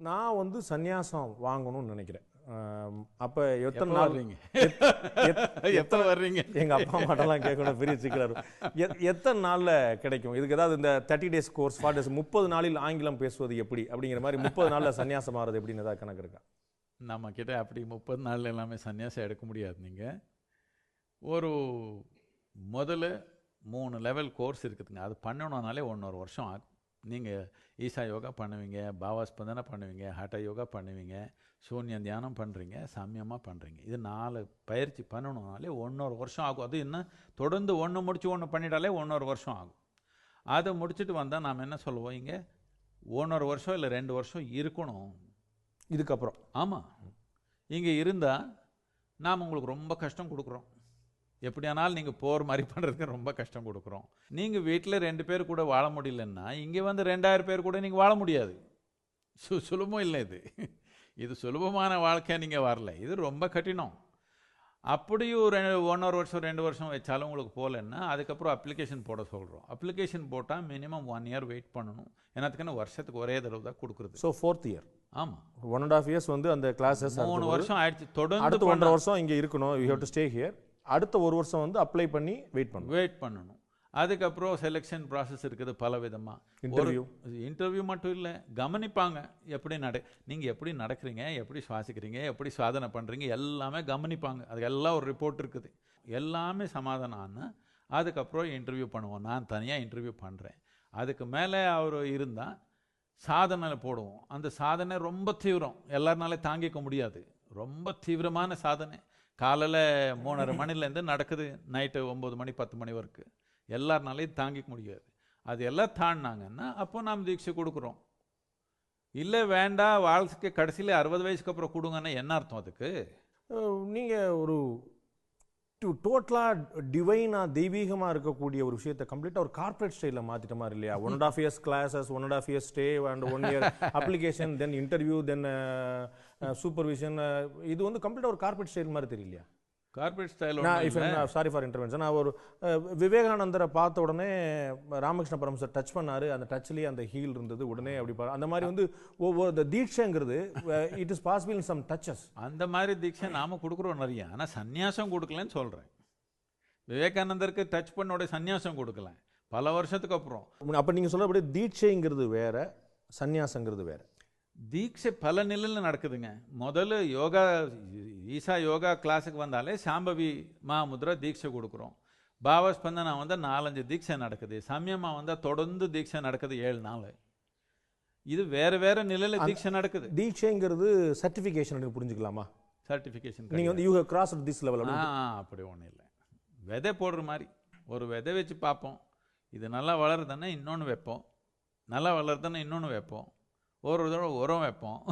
நான் வந்து சந்நியாசம் வாங்கணும்னு நினைக்கிறேன். அப்ப எத்தனை நாள் வர்றீங்க? எத்- எப்போ வர்றீங்க? எங்க அப்பா அம்மாட்டெல்லாம் கேட்கணும் பெரிய சிக்கலா இருக்கும். எத்- எத்தனை நாள்ல கிடைக்கும்? இதுக்கு ஏதாவது இந்த thirty days course forty days முப்பது நாளில் ஆங்கிலம் பேசுவது எப்படி? அப்படிங்கிற மாதிரி முப்பது நாள்ல சன்னியாசம் ஆறது எப்படின்னு ஏதாவது கணக்கு இருக்கா? நம்ம கிட்ட அப்படி முப்பது நாள்ல எல்லாமே சன்னியாசம் எடுக்க முடியாது நீங்க. ஒரு முதல்ல மூணு லெவல் கோர்ஸ் இருக்குதுங்க. அது பண்ணணும்னாலே ஒன்றரை வருஷம் ஆகும். நீங்கள் ஈசா யோகா பண்ணுவீங்க பாவாஸ்பந்தனா பண்ணுவீங்க ஹಠ யோகா பண்ணுவீங்க சூன்ய தியானம் பண்ணுறீங்க சாமியமாக பண்ணுறீங்க இது நாலு பயிற்சி பண்ணணும்னாலே ஒன்றரை வருஷம் ஆகும். அது என்ன? தொடர்ந்து ஒன்று முடிச்சு ஒன்று பண்ணிட்டாலே ஒன்றரை வருஷம் ஆகும். அதை முடிச்சுட்டு வந்தால் நாம் என்ன சொல்லுவோம் இங்கே? ஒன்றரை வருஷம் இல்லை ரெண்டு வருஷம் இருக்கணும். இதுக்கப்புறம். ஆமாம் இங்கே இருந்தால் நாம் உங்களுக்கு ரொம்ப கஷ்டம் கொடுக்குறோம். எப்படியானாலும் நீங்கள் போர் மாதிரி பண்ணுறதுக்கு ரொம்ப கஷ்டம் கொடுக்குறோம். நீங்கள் வீட்டில் ரெண்டு பேர் கூட வாழ முடியலன்னா இங்கே வந்து ரெண்டாயிரம் பேர் கூட நீங்கள் வாழ முடியாது. சு சுலபம் இல்லை இது. இது சுலபமான வாழ்க்கை நீங்கள் வரல. இது ரொம்ப கடினம். அப்படியும் ரெண்டு ஒன்றரை வருஷம் ரெண்டு வருஷம் வச்சாலும் உங்களுக்கு போகலன்னா அதுக்கப்புறம் அப்ளிகேஷன் போட சொல்கிறோம் அப்ளிகேஷன் போட்டால் மினிமம் ஒன் இயர் வெயிட் பண்ணணும். என்னத்துக்குன்னு வருஷத்துக்கு ஒரே தடவை தான் கொடுக்குறது. ஸோ ஃபோர்த் இயர் ஆமாம் ஒன் அண்ட் ஆஃப் இயர்ஸ் வந்து அந்த கிளாஸஸ் மூணு வருஷம் ஆயிடுச்சு. தொடர்ந்து ஒன்றரை வருஷம் இங்க இருக்கணும். You have to stay here அடுத்த ஒரு வருஷம் வந்து அப்ளை பண்ணி வெயிட் பண்ணணும். வெயிட் பண்ணணும். அதுக்கப்புறம் செலெக்ஷன் ப்ராசஸ் இருக்குது பல விதமாக Interview. இன்டர்வியூ மட்டும் இல்லை கவனிப்பாங்க. எப்படி நட நீங்கள் எப்படி நடக்கிறீங்க எப்படி சுவாசிக்கிறீங்க எப்படி சாதனை பண்ணுறீங்க எல்லாமே கவனிப்பாங்க. அது எல்லாம் ஒரு ரிப்போர்ட் இருக்குது. எல்லாமே சமாதானம் ஆனால் அதுக்கப்புறம் இன்டர்வியூ பண்ணுவோம். நான் தனியாக இன்டர்வியூ பண்ணுறேன் அதுக்கு மேலே அவர் இருந்தால் சாதனை போடுவோம். அந்த சாதனை ரொம்ப தீவிரம். எல்லாருனாலே தாங்கிக்க முடியாது. ரொம்ப தீவிரமான சாதனை. காலையில் மூணரை மணிலேருந்து நடக்குது. நைட்டு ஒம்பது மணி பத்து மணி வரைக்கும் எல்லாருனாலையும் தாங்கிக்க முடியாது. அது எல்லாம் தாண்டினாங்கன்னா அப்போ நாம் தீட்சை கொடுக்குறோம். இல்லை வேண்டாம் வாழ்க்கை கடைசியில் அறுபது வயசுக்கு அப்புறம் கொடுங்கன்னா என்ன அர்த்தம் அதுக்கு? நீங்கள் ஒரு டு டோட்டலாக டிவைனாக தெய்வீகமாக இருக்கக்கூடிய ஒரு விஷயத்தை கம்ப்ளீட்டாக ஒரு கார்ப்பரேட் ஸ்டைலில் மாற்றிட்ட மாதிரி இல்லையா? One and half years classes one and half years stay and one year application then interview then supervision இது வந்து கம்ப்ளீட்டா ஒரு கார்ப்பரேட் ஸ்டைல் மாதிரி தெரியலையா? கார்பரேட் ஸ்டைல் நான் சாரி ஃபார் இன்டர்வென்ஷன் நான் ஒரு விவேகானந்தரை பார்த்த உடனே ராமகிருஷ்ண பரமசர் டச் பண்ணாரு. அந்த டச்லயே அந்த ஹீல் இருந்தது. உடனே அப்படி அந்த மாதிரி வந்து ஒவ்வொரு இந்த தீட்சைங்கிறது it is possible in some touches அந்த மாதிரி தீட்சை நாம கொடுக்குறோம் நிறைய. ஆனால் சந்நியாசம் கொடுக்கலன்னு சொல்கிறேன் விவேகானந்தருக்கு டச் பண்ணோட சந்நியாசம் கொடுக்கல. பல வருஷத்துக்கு அப்புறம். அப்ப நீங்க சொல்றபடி தீட்சைங்கிறது வேற சந்நியாசங்கிறது வேற. தீட்சை பல நிலையில் நடக்குதுங்க. முதல்ல யோகா ஈசா யோகா கிளாஸுக்கு வந்தாலே சாம்பவி மாமுத்ரா தீட்சை கொடுக்குறோம். பாவஸ்பந்தனா வந்தால் நாலஞ்சு தீட்சை நடக்குது. சமயமா வந்தால் தொடர்ந்து தீட்சை நடக்குது ஏழு நாள். இது வேற வேற நிலையில் தீட்சை நடக்குது. தீட்சைங்கிறது சர்டிஃபிகேஷன் புரிஞ்சுக்கலாமா? சர்டிஃபிகேஷன் நீங்க வந்து you have cross this level ஆ அப்படி ஒன்றும் இல்லை. விதை போடுற மாதிரி. ஒரு விதை வச்சு பார்ப்போம். இது நல்லா வளருதுன்னா இன்னொன்று வைப்போம். நல்லா வளருதுன்னா இன்னொன்று வைப்போம். ஒரு தடவை உரம் வைப்போம்.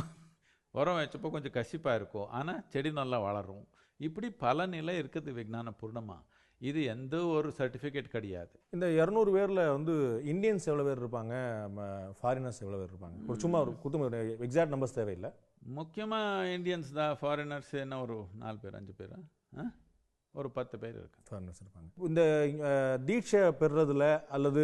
உரம் வச்சப்போ கொஞ்சம் கசிப்பாக இருக்கும். ஆனால் செடி நல்லா வளரும். இப்படி பல நிலை இருக்குது விஞ்ஞான பூர்ணமாக இது எந்த ஒரு சர்டிஃபிகேட் கிடையாது. இந்த இரநூறு பேர்ல வந்து இந்தியன்ஸ் எவ்வளவு பேர் இருப்பாங்க? ஃபாரினர்ஸ் எவ்வளவு பேர் இருப்பாங்க? ஒரு சும்மா ஒரு குத்து எக்ஸாக்ட் நம்பர்ஸ் தேவையில்லை. முக்கியமாக இந்தியன்ஸ் தான் ஃபாரினர்ஸ் என்ன ஒரு நாலு பேர் அஞ்சு பேர்? ஆ? ஒரு பத்து பேர் இருக்கு ஃபாரினர்ஸ் இருப்பாங்க. இந்த தீட்சை பெறுறதுல அல்லது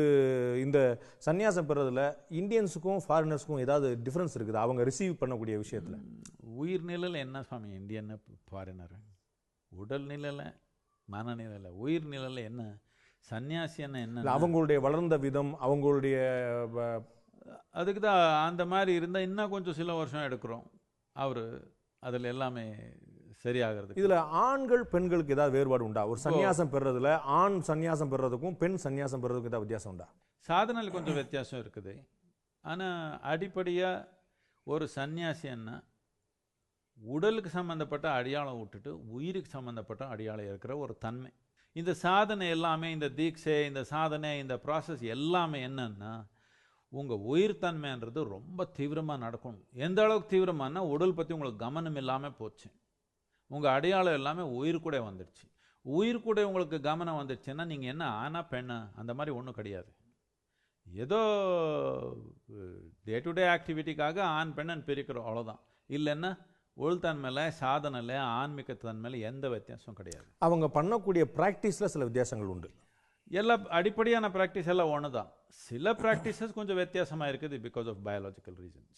இந்த சந்நியாசம் பெறுறதுல இந்தியன்ஸுக்கும் ஃபாரினர்ஸுக்கும் ஏதாவது டிஃபரன்ஸ் இருக்குது? அவங்க ரிசீவ் பண்ணக்கூடிய விஷயத்துல. உயிர் நிலையில் என்ன சுவாமி? இந்தியன் ஃபாரினர் உடல் நிலையில் மனநிலையில் உயிர் நிலையில் என்ன? சன்னியாசின்னா இல்ல, என்ன? அவங்களுடைய வளர்ந்த விதம் அவங்களுடைய அதுக்கு தான் அந்த மாதிரி இருந்தால் இன்னும் கொஞ்சம் சில வருஷம் எடுக்கிறோம். அவர் அதில் எல்லாமே சரியாகிறதுக்கு. இதுல ஆண்கள் பெண்களுக்கு ஏதாவது வேறுபாடு உண்டா? ஒரு சந்நியாசம் பெறுறதுல ஆண் சந்நியாசம் பெறுறதுக்கும் பெண் சந்நியாசம் பெறுறதுக்கும் ஏதாவது வித்தியாசம் உண்டா? சாதனையில் கொஞ்சம் வித்தியாசம் இருக்குது. ஆனால் அடிப்படையாக ஒரு சன்னியாசின்னா உடலுக்கு சம்மந்தப்பட்ட அடையாளம் விட்டுட்டு உயிருக்கு சம்மந்தப்பட்ட அடையாளம் இருக்கிற ஒரு தன்மை. இந்த சாதனை எல்லாமே இந்த தீட்சை இந்த சாதனை இந்த ப்ராசஸ் எல்லாமே என்னன்னா உங்கள் உயிர் தன்மைன்றது ரொம்ப தீவிரமாக நடக்கணும். எந்த அளவுக்கு தீவிரமானா உடல் பற்றி உங்களுக்கு கவனம் இல்லாமல் போச்சு. உங்கள் அடையாளம் எல்லாமே உயிர் கூட வந்துடுச்சு. உயிர் கூட உங்களுக்கு கவனம் வந்துடுச்சுன்னா நீங்கள் என்ன ஆனா பெண்ணா? அந்த மாதிரி ஒன்றும் கிடையாது. ஏதோ டே டு டே ஆக்டிவிட்டிக்காக ஆண் பெண்ணன் பிரிக்கிறோம் அவ்வளோதான் இல்லைன்னா உள்தன்மையில் சாதனையில் ஆன்மீகத்தன்மையில் எந்த வித்தியாசம் கிடையாது. அவங்க பண்ணக்கூடிய பிராக்டிஸ்ல சில வித்தியாசங்கள் உண்டு. எல்லா அடிப்படையான ப்ராக்டிஸ் எல்லாம் ஒன்று தான் சில ப்ராக்டிசஸ் கொஞ்சம் வித்தியாசமாக இருக்குது பிகாஸ் ஆஃப் பயாலஜிக்கல் ரீசன்ஸ்